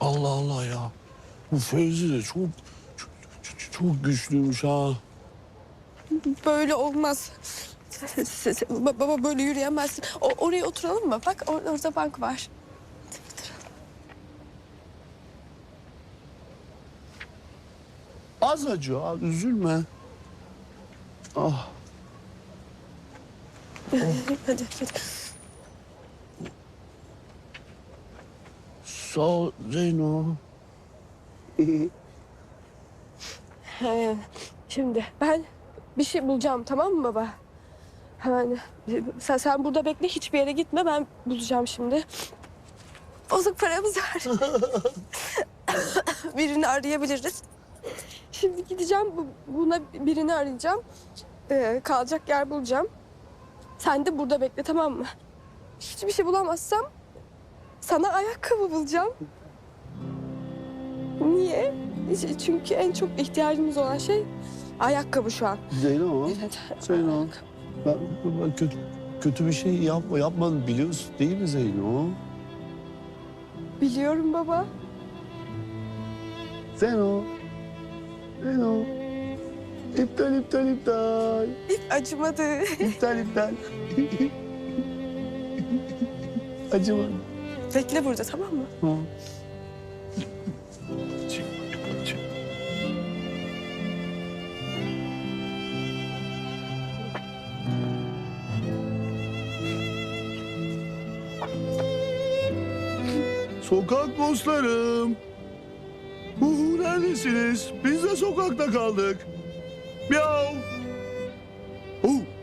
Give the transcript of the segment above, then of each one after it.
Allah Allah ya. Bu Fevzi de çok çok, çok, çok güçlüymüş ha. Böyle olmaz. Ba- Baba böyle yürüyemezsin. O, oraya oturalım mı? Bak or- orada bank var. Az ha, üzülme. Ah. Hadi hadi. Sağ ol Zeyno. Ee, şimdi ben bir şey bulacağım tamam mı baba? Hemen sen, sen burada bekle hiçbir yere gitme ben bulacağım şimdi. Bozuk paramız var. birini arayabiliriz. Şimdi gideceğim bu- buna birini arayacağım. Ee, kalacak yer bulacağım. Sen de burada bekle tamam mı? Hiçbir şey bulamazsam sana ayakkabı bulacağım. Niye? Çünkü en çok ihtiyacımız olan şey ayakkabı şu an. Zeyno. Evet. Zeyno. Ben, ben kötü, kötü bir şey yapma, yapmadım biliyorsun değil mi Zeyno? Biliyorum baba. Zeyno. Zeyno. İptal, iptal, iptal. Acımadı. İptal, iptal. Acıma. Bekle burada tamam mı? Çık. Sokak dostlarım. Uhu neredesiniz? Biz de sokakta kaldık. Uh, uh.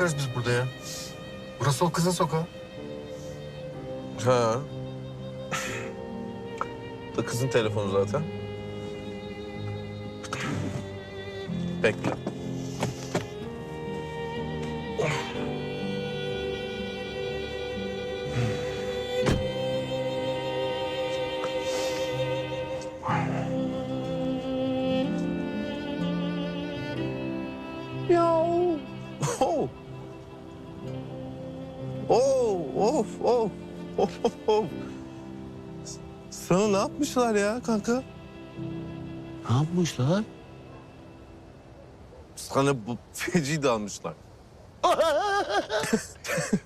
Yapıyoruz biz burada ya? Burası o kızın sokağı. Ha. da kızın telefonu zaten. Bekle. Of, of, of, of. Sana ne yapmışlar ya kanka? Ne yapmışlar? Sana bu feci dalmışlar.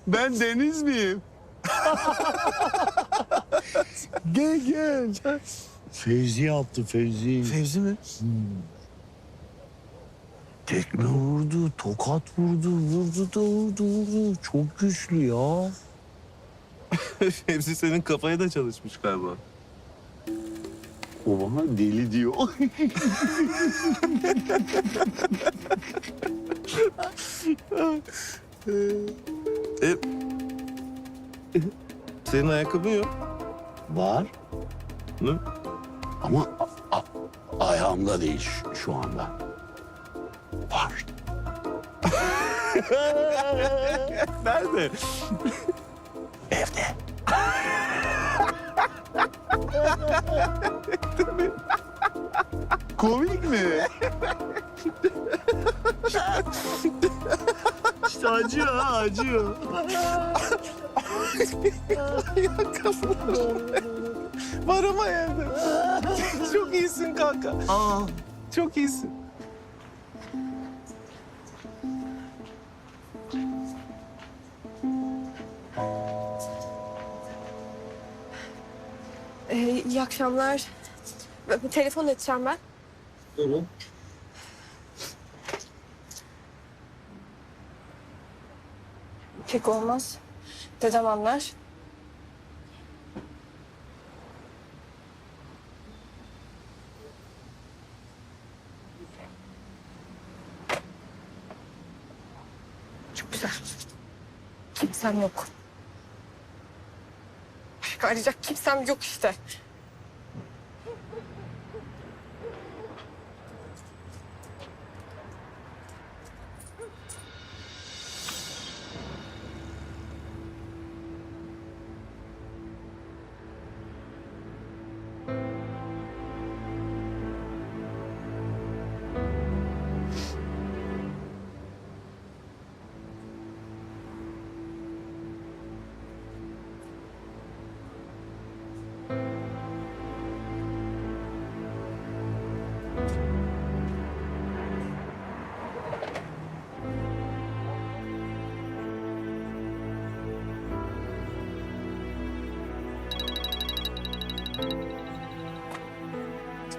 Ben Deniz miyim? gel gel. Fevzi yaptı Fevzi. Fevzi mi? Tekme vurdu, tokat vurdu, vurdu da vurdu, vurdu. Çok güçlü ya. Fevzi senin kafaya da çalışmış galiba. O bana deli diyor. E, senin ayakkabın yok. Var Ne? ama a- a- ayağımda değil şu, şu anda. Var. Nerede? Evde. Komik mi? işte acıyor ha acıyor. Var ama evde. Çok iyisin kanka. Aa. Çok iyisin. İyi akşamlar. Bir Telefon edeceğim ben. Pek olmaz. Dedem anlar. Çok güzel. Kimsem yok. Arayacak kimsem yok işte.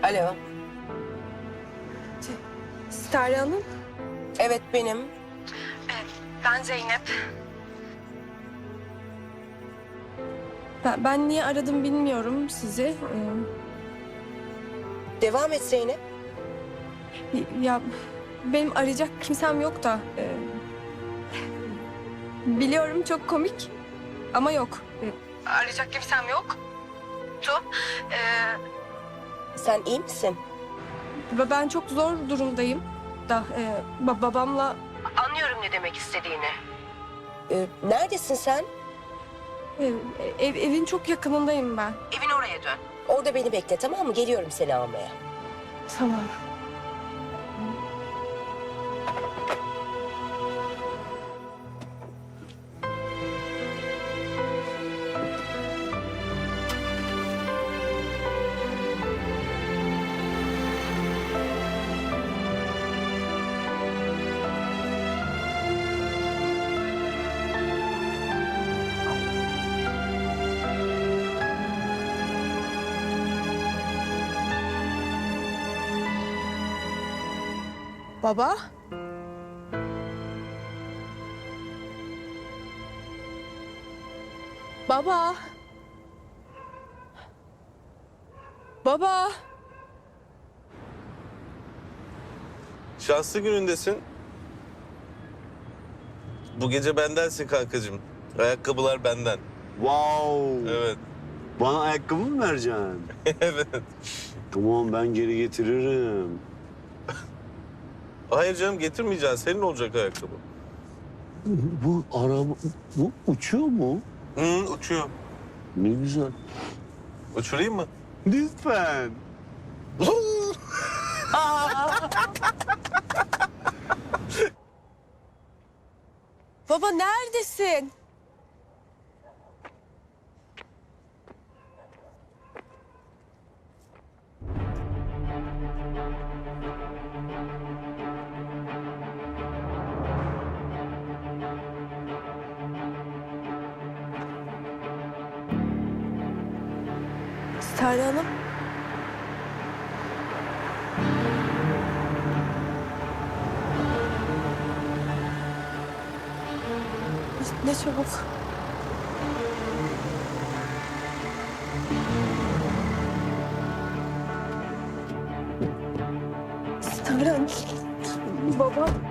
Alo. Sterli Hanım. Evet benim. Ben Zeynep. Ben, ben niye aradım bilmiyorum sizi. Ee, Devam et Zeynep. Ya benim arayacak kimsem yok da. e, biliyorum çok komik ama yok. E, arayacak kimsem yok. Tu. e, Sen iyi misin? ve ben çok zor durumdayım da e, ba- babamla Anlıyorum ne demek istediğini. Ee, neredesin sen? e, ev, evin çok yakınındayım ben. Evin oraya dön. Orada beni bekle tamam mı? Geliyorum seni almaya. Tamam. Baba. Baba. Baba. Şanslı günündesin. Bu gece bendensin kankacığım. Ayakkabılar benden. Wow. Evet. Bana ayakkabı mı vereceksin? evet. Tamam ben geri getiririm. Hayır canım getirmeyeceksin. Senin olacak ayakkabı. Bu araba bu uçuyor mu? Hı, uçuyor. Ne güzel. Uçurayım mı? Lütfen. Baba neredesin? Sterli Hanım. Ne çabuk. Sterli Hanım. Baba.